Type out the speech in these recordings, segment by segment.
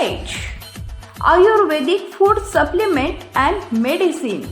Ayurvedic food supplement and medicine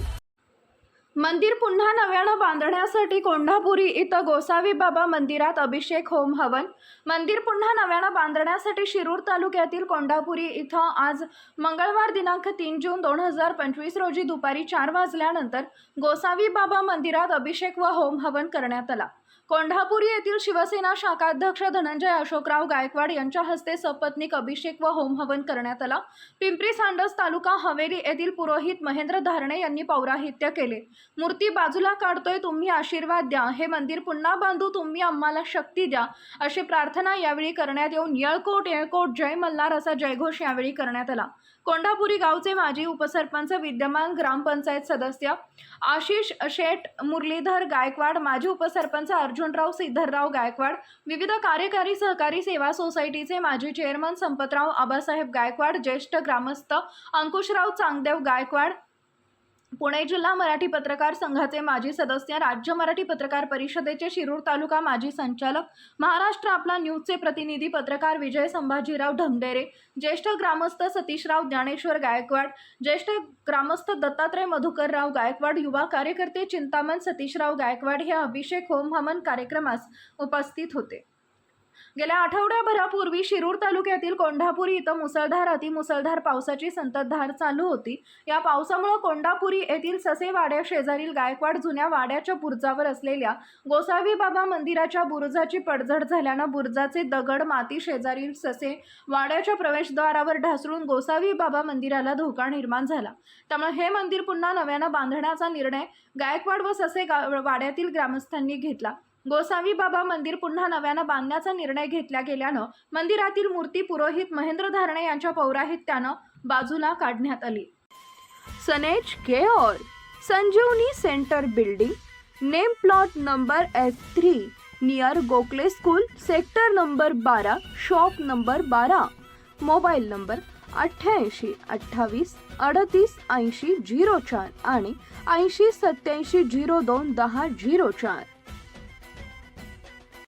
मंदिर पुन्हा नव्यानं बांधण्यासाठी कोंढापुरी इथं गोसावी बाबा मंदिरात अभिषेक होम हवन. मंदिर पुन्हा नव्यानं बांधण्यासाठी शिरूर तालुक्यातील कोंढापुरी इथं आज मंगळवार दिनांक तीन जून दोन हजार पंचवीस रोजी दुपारी चार वाजल्यानंतर गोसावी बाबा मंदिरात अभिषेक व होम हवन करण्यात आला. कोंढापुरी येथील शिवसेना शाखाध्यक्ष धनंजय अशोकराव गायकवाड यांच्या हस्ते सपत्नीक अभिषेक व होम हवन करण्यात आला. पिंपरी सांडस तालुका हवेली येथील पुरोहित महेंद्र धारणे यांनी पौराहित्य केले. मूर्ती बाजूला काढतोय तुम्ही आशीर्वाद द्या. हे मंदिर पुन्हा बांधू तुम्ही आम्हाला शक्ती द्या. अशी प्रार्थना यावेळी करण्यात येऊन येळकोट येळकोट जय मल्हार असा जयघोष यावेळी करण्यात आला. कोंढापुरी गावचे माजी उपसरपंच विद्यमान ग्रामपंचायत सदस्य आशिष शेठ मुरलीधर गायकवाड माजी उपसरपंच अर्जुनराव सिद्धरराव गायकवाड विविध कार्यकारी सहकारी सेवा सोसायटीचे माजी चेअरमन संपतराव आबासाहेब गायकवाड ज्येष्ठ ग्रामस्थ अंकुशराव चांगदेव गायकवाड पुणे जिल्हा मराठी पत्रकार संघाचे माजी सदस्य राज्य मराठी पत्रकार परिषदेचे शिरूर तालुका माजी संचालक महाराष्ट्र आपला न्यूजचे प्रतिनिधी पत्रकार विजय संभाजीराव ढमडेरे ज्येष्ठ ग्रामस्थ सतीशराव ज्ञानेश्वर गायकवाड ज्येष्ठ ग्रामस्थ दत्तात्रय मधुकरराव गायकवाड युवा कार्यकर्ते चिंतामण सतीशराव गायकवाड हे अभिषेक होम हवन कार्यक्रमास उपस्थित होते. गेल्या आठवड्याभरापूर्वी शिरूर तालुक्यातील कोंढापुरी इथं मुसळधार अतिमुसळधार पावसाची संततधार चालू होती. या पावसामुळे कोंढापुरी येथील ससेवाड्या शेजारील गायकवाड जुन्या वाड्याच्या बुरजावर असलेल्या गोसावी बाबा मंदिराच्या बुरुजाची पडझड झाल्यानं बुरुजाचे दगड माती शेजारील ससे वाड्याच्या प्रवेशद्वारावर ढासळून गोसावी बाबा मंदिराला धोका निर्माण झाला. त्यामुळे हे मंदिर पुन्हा नव्यानं बांधण्याचा निर्णय गायकवाड व ससे वाड्यातील ग्रामस्थांनी घेतला. गोसावी बाबा मंदिर पुन्हा नव्यानं बांधण्याचा निर्णय घेतला गेल्यानं मंदिरातील मूर्ती पुरोहित महेंद्र धारणे यांच्या पौराहित्यानं बाजूला काढण्यात आली. सनेज केऑल Sanjeevani center building name plot number F three near Gokhale school sector number बारा शॉप नंबर बारा मोबाईल नंबर अठ्ठ्याऐंशी अठ्ठावीस अडतीस ऐंशी झिरो चार आणि ऐंशी सत्याऐंशी झिरो दोन दहा झिरो चार.